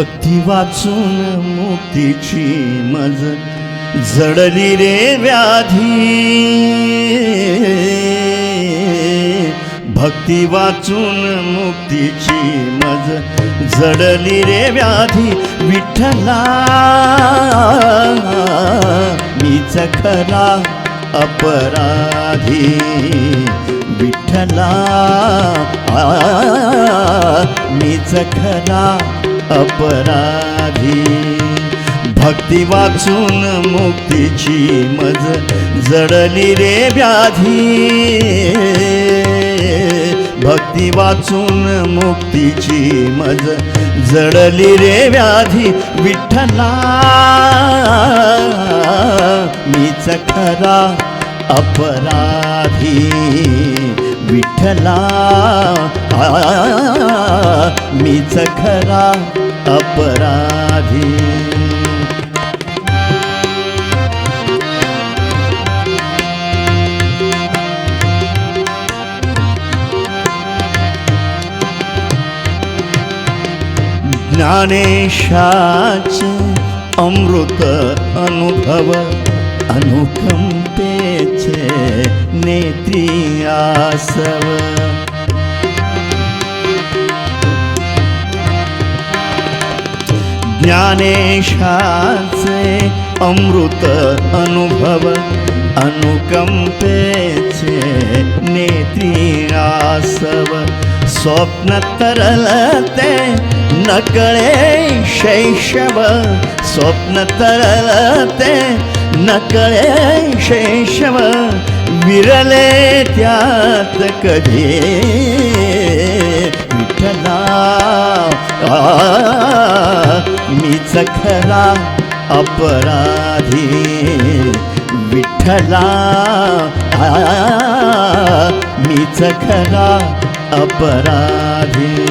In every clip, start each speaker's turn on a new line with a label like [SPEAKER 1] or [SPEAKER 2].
[SPEAKER 1] भक्ती वाचून मुक्तीची मज जडली रे व्याधी. भक्ती वाचून मुक्तीची मज जडली रे व्याधी. विठ्ठला मीच खरा अपराधी. विठ्ठला. मीच खरा अपराधी. भक्ती वाचून मुक्तीची मज जडली रे व्याधी. भक्ती वाचून मुक्तीची मज जडली रे व्याधी. विठ्ठला मीच खरा अपराधी. विठ्ठला. मीच खरा अपराधी. ज्ञानेशाचे अमृत अनुभव अनुकंपेचे नेत्री आसव. ज्ञानेशाचे अमृत अनुभव अनुकंपेचे नेत्री आसव. स्वप्न तरलते नकळे शैशव स्वप्न तरलते नकळे शैशव विरले त्यात कधी? विठला आ, मीच खरा अपराधी. विठ्ठला आ, मीच खरा अपराधी.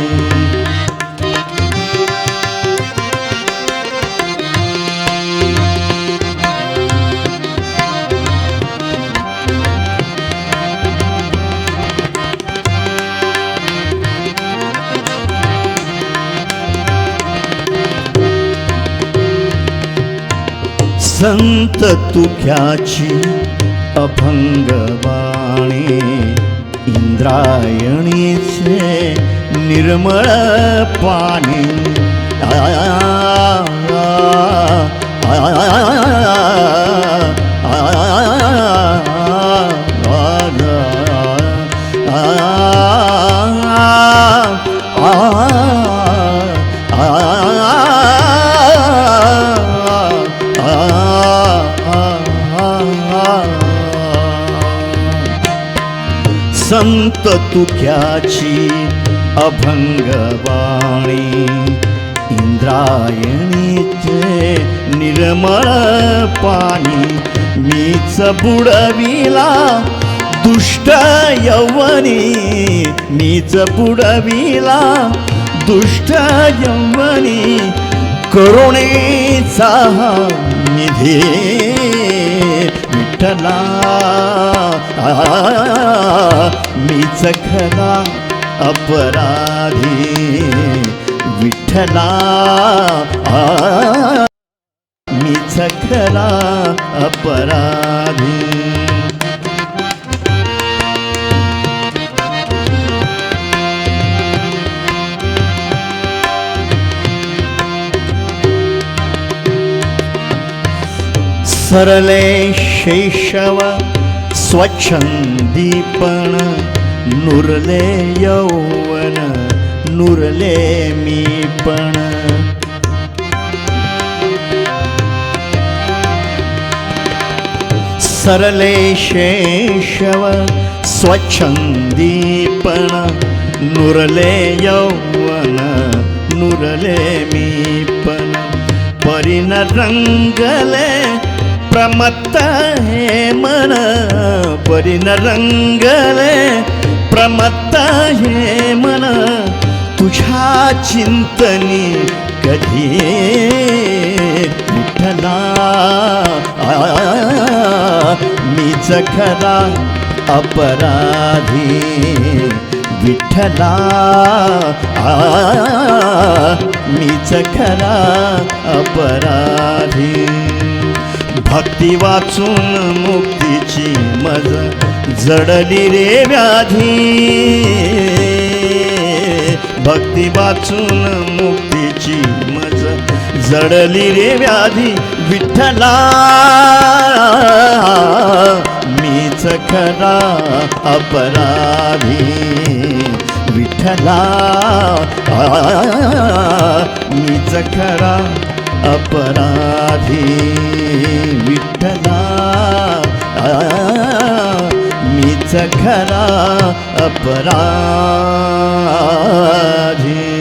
[SPEAKER 1] संत तुख्याची अभंगवाणी इंद्रायणीचे निर्मळ पाणी. संत तुक्याची अभंगवाणी इंद्रायणीचे निर्मळ पाणी. मीच बुडविला दुष्ट यवनी. मीच बुडविला दुष्ट यवनी. करुणेचा निधी विठ्ठला आ, मीच खरा अपराधी विठ्ठला. आ, मीच खरा अपराधी सरले शैशव स्वच्छंदीपण नुरले यौवन नुरले मी पण सरले शेषव स्वच्छंदीपण नुरले यौवन नुरले मी पण परिन रंगले प्रमत्त हे मन परिन रंगले प्रमत्त हे मन तुझ्या चिंतनी कधी विठ्ठला आ, मीच खरा अपराधी विठ्ठला. आ, मीच खरा अपराधी. भक्ती वाचून मुक्तीची मज जडली रे व्याधी. भक्ती वाचून मुक्तीची मज जडली रे व्याधी. विठ्ठला मीच खरा अपराधी. विठ्ठला मीच खरा अपराधी विठ्ठला. मीच खरा अपराधी.